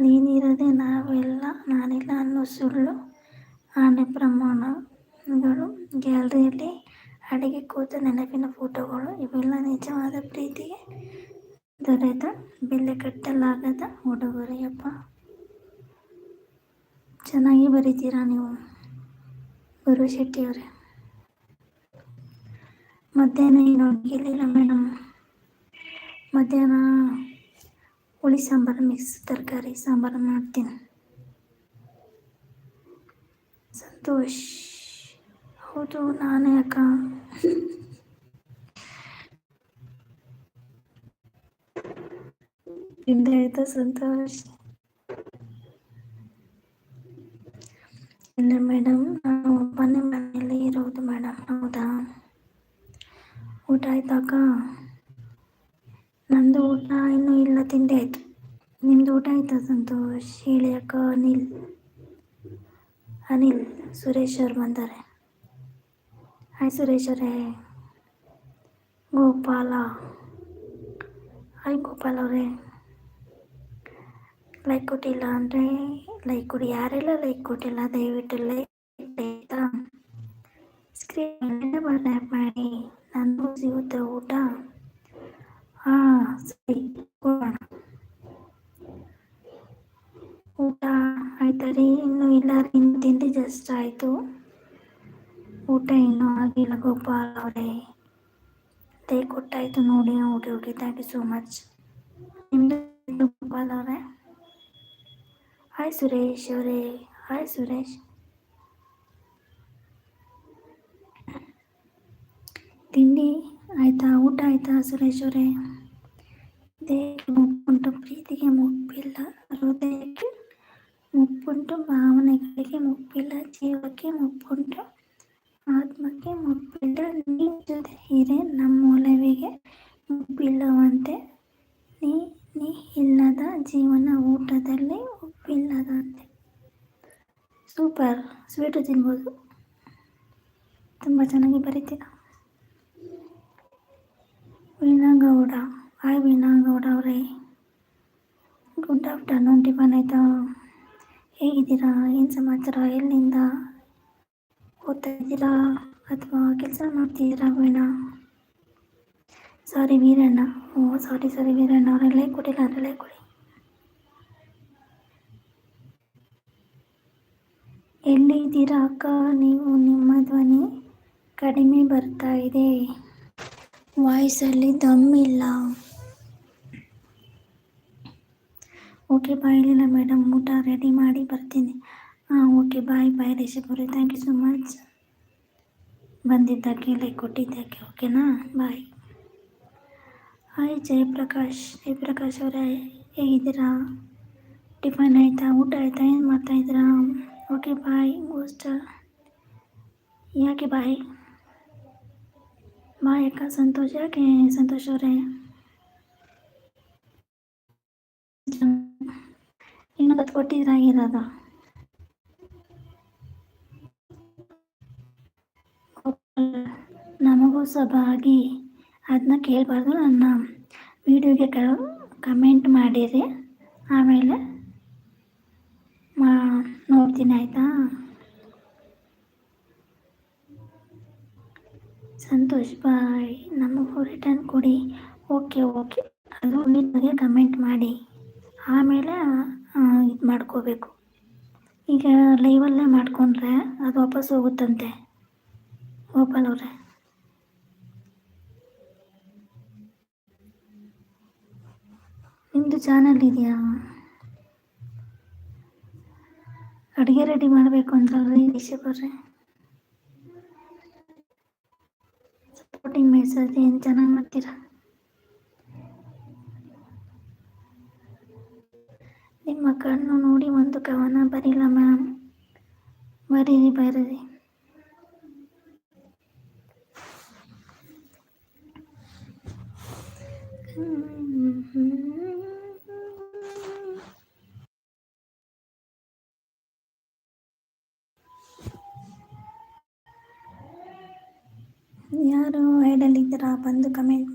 ನೀನಿರದೆ ನಾವೆಲ್ಲ, ನಾನಿಲ್ಲ ಅನ್ನೋ ಸುಳ್ಳು, ಆನೆ ಪ್ರಮಾಣಗಳು, ಗ್ಯಾಲರಿಯಲ್ಲಿ ಅಡಿಗೆ ಕೂತ ನೆನಪಿನ ಫೋಟೋಗಳು, ಇವೆಲ್ಲ ನಿಜವಾದ ಪ್ರೀತಿಗೆ ದೊರೆತ, ಬೆಲೆ ಕಟ್ಟಲಾಗದ ಉಡುಗೊರೆಯಪ್ಪ. ಚೆನ್ನಾಗಿ ಬರೀತೀರಾ ನೀವು, ಗುರು ಶೆಟ್ಟಿಯವರೇ? ಮಧ್ಯಾಹ್ನ ಏನು ಗೆಲ್ಲಿಲ್ಲ ಮೇಡಮ್? ಮಧ್ಯಾಹ್ನ ಹುಳಿ ಸಾಂಬಾರು, ಮಿಕ್ಸ್ ತರಕಾರಿ ಸಾಂಬಾರು ಮಾಡ್ತೀನಿ. ಸಂತೋಷ್. ಹೌದು, ನಾನೇ ಅಕ್ಕ. ತಿಂದೆ ಆಯ್ತಾ ಸಂತೋಷ್. ಇಲ್ಲ ಮೇಡಮ್ ನಾನು ಒಬ್ಬನೇ ಮನೆಯಲ್ಲೇ ಇರೋದು ಮೇಡಮ್, ಹೌದಾ? ಊಟ ಆಯ್ತಾಕ ನಂದು ಊಟ ಇನ್ನೂ ಇಲ್ಲ, ತಿಂಡಿ ಆಯಿತು. ನಿಮ್ಮದು ಊಟ ಆಯ್ತಾ ಸಂತೋಷ್? ಹೇಳಿ ಅನಿಲ್. ಅನಿಲ್, ಸುರೇಶ್ ಅವ್ರು ಬಂದಾರೆ. ಹಾಯ್ ಸುರೇಶ್ ಅವರೇ. ಗೋಪಾಲ. ಹಾಯ್ ಗೋಪಾಲ್ ಅವರೇ. ಲೈಕ್ ಕೊಟ್ಟಿಲ್ಲ ಅಂದರೆ ಲೈಕ್ ಕೊಡಿ. ಯಾರೆಲ್ಲ ಲೈಕ್ ಕೊಟ್ಟಿಲ್ಲ, ದಯವಿಟ್ಟು ಲೈಕ್ ಆಯಿತಾ? ಸ್ಕ್ರೀನ್ ಮೇಲೆ ಮಾಡಿ. ನನಗೂ ಸಿಗುತ್ತೆ ಊಟ ಹಾಂ ಸರಿ ಕೊಡೋಣ ಊಟ ಆಯ್ತಾ ರೀ ಇನ್ನೂ ಇಲ್ಲ ಇನ್ನು ತಿಂಡಿ ಜಸ್ಟ್ ಆಯಿತು. ಊಟ ಇನ್ನೂ ಆಗಿಲ್ಲ ಗೋಪಾಲ್ ಅವರೇ. ದೇ ಕೊಟ್ಟಾಯಿತು ನೋಡಿ okay okay thank you so much ನಿಮ್ಮದು ಗೋಪಾಲ್ ಅವರೇ? ಹಾಯ್ ಸುರೇಶ್ ಅವರೇ. ಹಾಯ್ ಸುರೇಶ್. ತಿಂಡಿ ಆಯಿತಾ? ಊಟ ಆಯಿತಾ ಸುರೇಶ್ ಅವರೇ? ದೇಹಕ್ಕೆ ಮುಪ್ ಪ್ರೀತಿಗೆ ಮುಟ್ಟಿಲ್ಲ ಹೃದಯಕ್ಕೆ ಮುಪ್ಪುಂಟು ಭಾವನೆಗಳಿಗೆ ಮುಪ್ಪಿಲ್ಲ, ಜೀವಕ್ಕೆ ಮುಪ್ಪುಂಟು, ಆತ್ಮಕ್ಕೆ ಮುಪ್ಪಿಲ್ಲ. ನೀ ಜೊತೆ ಹಿರೆ ನಮ್ಮೊಲವಿಗೆ ಮುಪ್ಪಿಲ್ಲವಂತೆ. ನೀ ನೀ ಇಲ್ಲದ ಜೀವನ ಊಟದಲ್ಲಿ ಉಪ್ಪಿಲ್ಲದಂತೆ ಸೂಪರ್. ಸ್ವೀಟು ತಿನ್ಬೋದು. ತುಂಬ ಚೆನ್ನಾಗಿ ಬರೀತೀರ ವೀಣಾಗೌಡ ಹಾಯ್ ವೀಣಾಗೌಡ ಅವರೇ. ಗುಡ್ ಆಫ್ಟರ್ನೂನ್, ಟಿಫನ್ ಆಯಿತಾ? ಹೇಗಿದ್ದೀರಾ ಏನು ಸಮಾಚಾರ? ಎಲ್ಲಿಂದ ಓದ್ತಾ ಇದ್ದೀರಾ ಅಥವಾ ಕೆಲಸ ಮಾಡ್ತಿದ್ದೀರಾ ವೀಣಾ? ಸಾರಿ ವೀರಣ್ಣ. ಓ ಸಾರಿ ಸಾರಿ ವೀರಣ್ಣ ಅವರಲ್ಲೇ ಕೊಡಿಲ್ಲ ಅದರಲ್ಲೇ ಕೊಡಿ. ಎಲ್ಲಿದ್ದೀರಾ ಅಕ್ಕ? ನೀವು ನಿಮ್ಮ ಧ್ವನಿ ಕಡಿಮೆ ಬರ್ತಾ ಇದೆ. ವಾಯ್ಸಲ್ಲಿ ದಮ್ ಓಕೆ ಬಾಯ್ ಇಲ್ಲ ಮೇಡಮ್ ಊಟ ರೆಡಿ ಮಾಡಿ ಬರ್ತೀನಿ ಹಾಂ ಓಕೆ ಬಾಯ್ ಬಾಯ್ ರಿಷಬ್ ಅವರೇ ಥ್ಯಾಂಕ್ ಯು ಸೊ ಮಚ್ ಬಂದಿದ್ದಕ್ಕೆ ಲೈಕ್ ಕೊಟ್ಟಿದ್ದಕ್ಕೆ ಓಕೆನಾ ಬಾಯ್ ಹಾಯ್ ಜಯಪ್ರಕಾಶ್ ಜಯಪ್ರಕಾಶ್ ಅವರೇ ಹೇಗಿದ್ದೀರಾ ಟಿಫನ್ ಆಯಿತಾ ಊಟ ಆಯಿತಾ ಏನು ಮಾಡ್ತಾಯಿದ್ದೀರಾ ಓಕೆ ಬಾಯ್ ಗೋಸ್ಟ್ ಯಾಕೆ ಬಾಯ್ ಬಾಯ್ ಅಕ್ಕ ಸಂತೋಷ್ ಯಾಕೆ ಸಂತೋಷ್ ಅವರೇ ಇನ್ನೊಂದು ಕೊಟ್ಟಿದ್ರ ಇರೋದಾ ನಮಗೂ ಸಭಾಗಿ ಅದನ್ನ ಕೇಳಬಾರ್ದು, ನನ್ನ ವೀಡಿಯೋಗೆ ಕಮೆಂಟ್ ಮಾಡಿರಿ. ಆಮೇಲೆ ಮಾ, ನೋಡ್ತೀನಿ ಆಯಿತಾ? ಸಂತೋಷ್, ಬಾಯ್. ನಮಗೂ ರಿಟರ್ನ್ ಕೊಡಿ. ಓಕೆ ಓಕೆ ಅದು ನಿಮಗೆ ಕಮೆಂಟ್ ಮಾಡಿ. ಆಮೇಲೆ ಇದು ಮಾಡ್ಕೋಬೇಕು. ಈಗ ಲೈವಲ್ಲೇ ಮಾಡಿಕೊಂಡ್ರೆ ಅದು ವಾಪಸ್ ಹೋಗುತ್ತಂತೆ, ಗೋಪಾಲ್ ಅವರೆ. ನಿಮ್ಮದು ಚಾನಲ್ ಇದೆಯಾ? ಅಡುಗೆ ರೆಡಿ ಮಾಡಬೇಕು ಅಂತಲ್ರಿ ರಿಷಬ್ ಅವ್ರೆ. ಸಪೋರ್ಟಿಂಗ್ ಮೆಸೇಜ್ ಏನು ಚೆನ್ನಾಗಿ ಮಾಡ್ತೀರಾ? ನಿಮ್ಮ ಕಣ್ಣು ನೋಡಿ ಒಂದು ಕವನ ಬರಿಲ್ಲ ಮ್ಯಾಮ್ ಬರೀರಿ ಬರೀರಿ ಯಾರು ಐಡಲ್ಲಿದ್ದೀರಾ ಬಂದು ಕಮೆಂಟ್